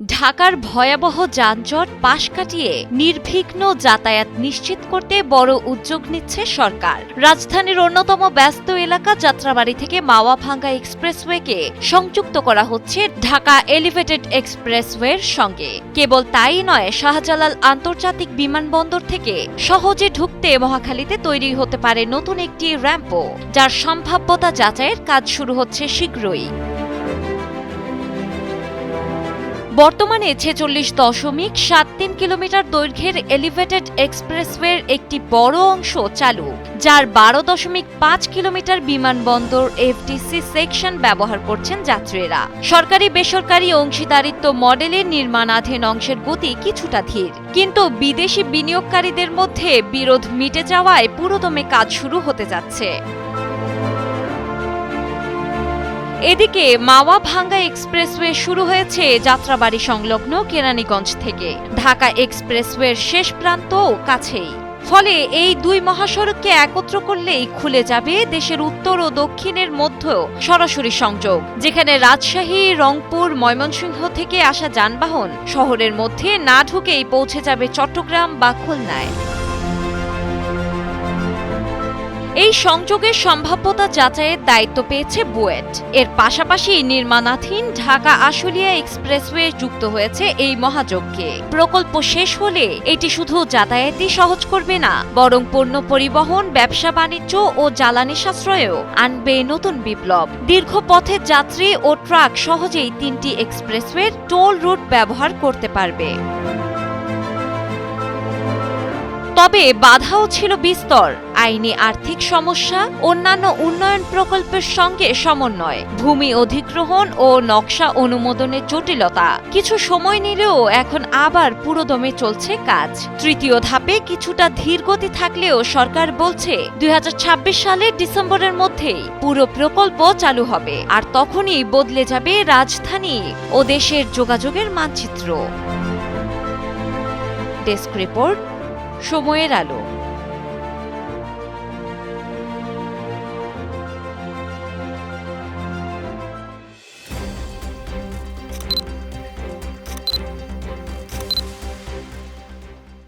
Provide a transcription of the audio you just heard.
ঢাকার ভয়াবহ যানজট পাশ কাটিয়ে নির্বিঘ্ন যাতায়াত নিশ্চিত করতে বড় উদ্যোগ নিচ্ছে সরকার। রাজধানীর অন্যতম ব্যস্ত এলাকা যাত্রাবাড়ি থেকে মাওয়াভাঙ্গা এক্সপ্রেসওয়েকে সংযুক্ত করা হচ্ছে ঢাকা এলিভেটেড এক্সপ্রেসওয়ের সঙ্গে। কেবল তাই নয়, শাহজালাল আন্তর্জাতিক বিমানবন্দর থেকে সহজে ঢুকতে মহাখালীতে তৈরি হতে পারে নতুন একটি র্যাম্পো যার সম্ভাব্যতা যাচাইয়ের কাজ শুরু হচ্ছে শীঘ্রই। বর্তমানে ছেচল্লিশ দশমিক সাত তিন কিলোমিটার দৈর্ঘ্যের এলিভেটেড এক্সপ্রেসওয়ের একটি বড় অংশ চালু, যার বারো দশমিক পাঁচ কিলোমিটার বিমানবন্দর এফডিসি সেকশন ব্যবহার করছেন যাত্রীরা। সরকারি বেসরকারি অংশীদারিত্ব মডেলের নির্মাণাধীন অংশের গতি কিছুটা ধীর, কিন্তু বিদেশি বিনিয়োগকারীদের মধ্যে বিরোধ মিটে যাওয়ায় পুরোদমে কাজ শুরু হতে যাচ্ছে। এদিকে মাওয়া ভাঙ্গা এক্সপ্রেসওয়ে শুরু হয়েছে যাত্রাবাড়ি সংলগ্ন কেরানীগঞ্জ থেকে। ঢাকা এক্সপ্রেসওয়ের শেষ প্রান্ত কাছেই। ফলে এই দুই মহাসড়ককে একত্র করলেই খুলে যাবে দেশের উত্তর ও দক্ষিণের মধ্যেও সরাসরি সংযোগ, যেখানে রাজশাহী, রংপুর, ময়মনসিংহ থেকে আসা যানবাহন শহরের মধ্যে না ঢুকেই পৌঁছে যাবে চট্টগ্রাম বা খুলনায়। এই সংযোগের সম্ভাব্যতা যাচাইয়ের দায়িত্ব পেয়েছে বুয়েট। এর পাশাপাশি নির্মাণাধীন ঢাকা আশুলিয়া এক্সপ্রেসওয়ে যুক্ত হয়েছে এই মহাযজ্ঞে। প্রকল্প শেষ হলে এটি শুধু যাতায়াতই সহজ করবে না, বরং পণ্য পরিবহন, ব্যবসা বাণিজ্য ও জ্বালানি সাশ্রয়েও আনবে নতুন বিপ্লব। দীর্ঘ পথের যাত্রী ও ট্রাক সহজেই তিনটি এক্সপ্রেসওয়ের টোল রুট ব্যবহার করতে পারবে। তবে বাধাও ছিল বিস্তর। আইনি আর্থিক সমস্যা, অন্যান্য উন্নয়ন প্রকল্পের সঙ্গে সমন্বয়, ভূমি অধিগ্রহণ ও নকশা অনুমোদনের জটিলতা। কিছু সময় নিলেও এখন আবার পুরোদমে চলছে কাজ। তৃতীয় ধাপে কিছুটা ধীরগতি থাকলেও সরকার বলছে, দুই হাজার ছাব্বিশ সালের ডিসেম্বরের মধ্যেই পুরো প্রকল্প চালু হবে। আর তখনই বদলে যাবে রাজধানী ও দেশের যোগাযোগের মানচিত্র। ডেস্ক রিপোর্ট সময়ের আলো।